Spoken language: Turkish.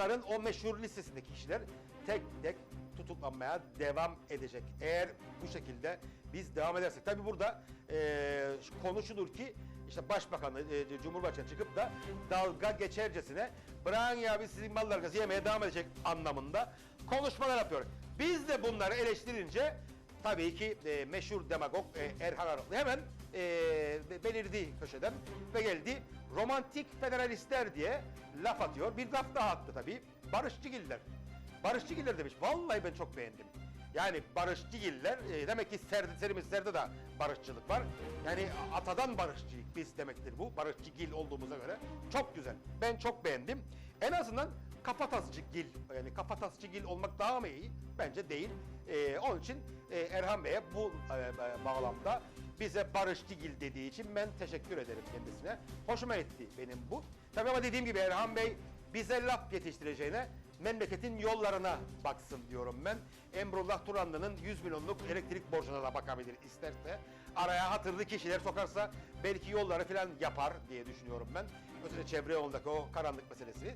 bunların o meşhur listesindeki kişiler tek tek tutuklanmaya devam edecek. Eğer bu şekilde biz devam edersek. Tabi burada e, konu şudur ki işte başbakanı, e, cumhurbaşkanı çıkıp da dalga geçercesine bırakın ya biz sizin mallarınızı yemeye devam edecek anlamında konuşmalar yapıyor. Biz de bunları eleştirince tabii ki e, meşhur demagog e, Erhan Arıklı hemen e, belirdi köşeden ve geldi romantik federalistler diye laf atıyor. Bir laf daha attı tabii. Barışçıgiller. Barışçıgiller demiş. Vallahi ben çok beğendim. Yani barışçıgiller e, demek ki Serde, serimiz Serde de barışçılık var. Yani atadan barışçıyık biz demektir bu. Barışçıgil olduğumuza göre. Çok güzel. Ben çok beğendim. En azından kafatasçıgil yani kafatasçıgil olmak daha mı iyi? Bence değil. E, onun için e, Erhan Bey'e bu e, e, bağlamda bize barışçıgil dediği için ben teşekkür ederim kendisine. Hoşuma etti benim bu. Tabii ama dediğim gibi Erhan Bey bize laf yetiştireceğine memleketin yollarına baksın diyorum ben. Emrullah Turanlı'nın 100 milyonluk elektrik borcuna da bakabilir isterse. Araya hatırlı kişiler sokarsa belki yolları falan yapar diye düşünüyorum ben. Özellikle çevre yolundaki o karanlık meselesi.